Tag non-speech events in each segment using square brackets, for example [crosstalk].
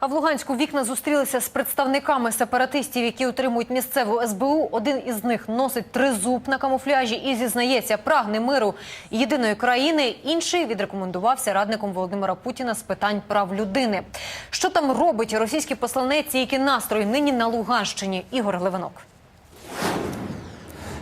А в Луганську вікна зустрілися з представниками сепаратистів, які утримують місцеву СБУ. Один із них носить тризуб на камуфляжі і зізнається, прагне миру єдиної країни. Інший відрекомендувався радником Володимира Путіна з питань прав людини. Що там робить російський посланець і які настрої нині на Луганщині? Ігор Левинок.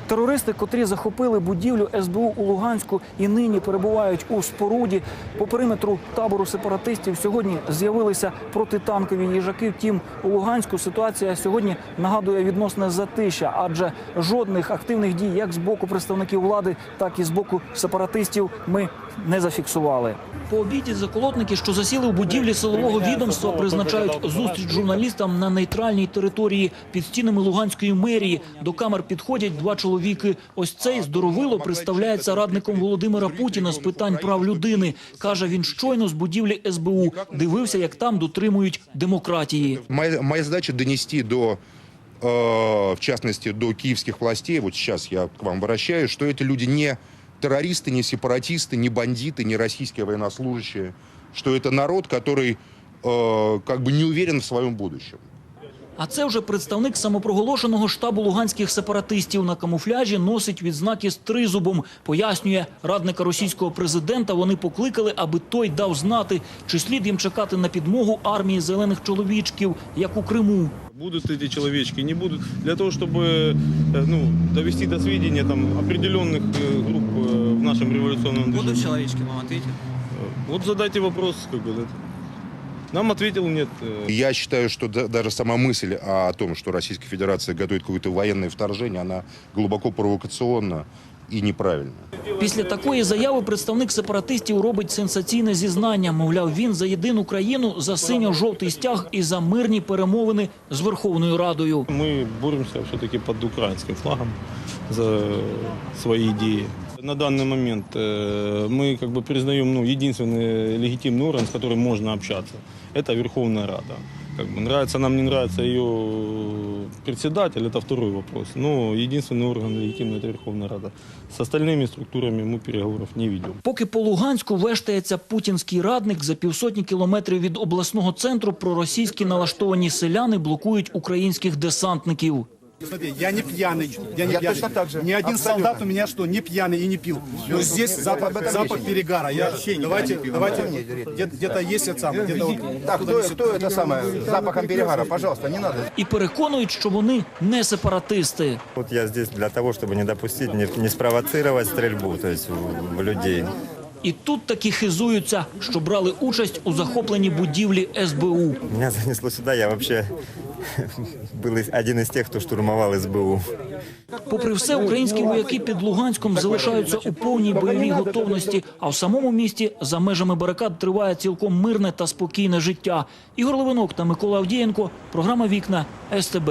Терористи, котрі захопили будівлю СБУ у Луганську і нині перебувають у споруді по периметру табору сепаратистів, сьогодні з'явилися протитанкові їжаки. Втім, у Луганську ситуація сьогодні нагадує відносне затища, адже жодних активних дій, як з боку представників влади, так і з боку сепаратистів, ми не зафіксували. По обіді заколотники, що засіли у будівлі силового відомства, призначають зустріч журналістам на нейтральній території під стінами Луганської мерії. До камер підходять два чоловіки. Ось цей здоровило представляється радником Володимира Путіна з питань прав людини. каже, він щойно з будівлі СБУ дивився, як там дотримують демократії. Моя, моя задача донести до, э, в частности, до киевских властей, вот сейчас я к вам обращаюсь, что эти люди не террористы, не сепаратисты, не бандиты, не российские военнослужащие, что это народ, который э, как бы не уверен в своем будущем. А це вже представник самопроголошеного штабу луганських сепаратистів на камуфляжі носить відзнаки з тризубом. Пояснює радника російського президента. Вони покликали, аби той дав знати, чи слід їм чекати на підмогу армії зелених чоловічків, як у Криму. Будут эти человечки, не будут. Для того, чтобы э, ну, довести до сведения там, определенных э, групп э, в нашем революционном Будут движении. человечки, вам ответят? Э, Вот задайте вопрос, как бы, да. Нам ответил нет. э, Я считаю, что да- даже сама мысль о том, что Российская Федерация готовит какое-то военное вторжение, она глубоко провокационна и неправильна. Після такої заяви представник сепаратистів робить сенсаційне зізнання. Мовляв, він за єдину країну, за синьо-жовтий стяг і за мирні перемовини з Верховною Радою. Мы боремся все-таки под украинским флагом за свои идеи. На данный момент э, мы как бы признаем ну, единственный легитимный орган, с которым можно общаться. Это Верховная Рада. Как бы нравится нам, не нравится ее председатель, это второй вопрос. Но единственный орган легитимный – это Верховная Рада. С остальными структурами мы переговоров не ведем. Поки по Луганську вештається путінський радник, за півсотні кілометрів від обласного центру проросійські налаштовані селяни блокують українських десантників. Смотри, я не пьяный, я не пьяный. точно так же. Ни один солдат у меня что, не пьяный и не пил. Но здесь запах, запах перегара. Я, давайте, давайте, где- где-то есть это самое, где-то вот Так, кто, кто это самое, с запахом перегара, пожалуйста, не надо. І переконують, що вони не сепаратисти. Вот я здесь для того, чтобы не допустить, не, не спровоцировать стрельбу, то есть в, в людей. І тут таки хизуються, що брали участь у захопленні будівлі СБУ. Меня занесло сюда, я вообще [laughs] был из- один із тих, хто штурмовал СБУ. Попри все, українські вояки під Луганськом залишаються у повній бойовій готовності. А в самому місті за межами барикад триває цілком мирне та спокійне життя. Ігор Левинок та Микола Авдієнко. Програма Вікна СТБ.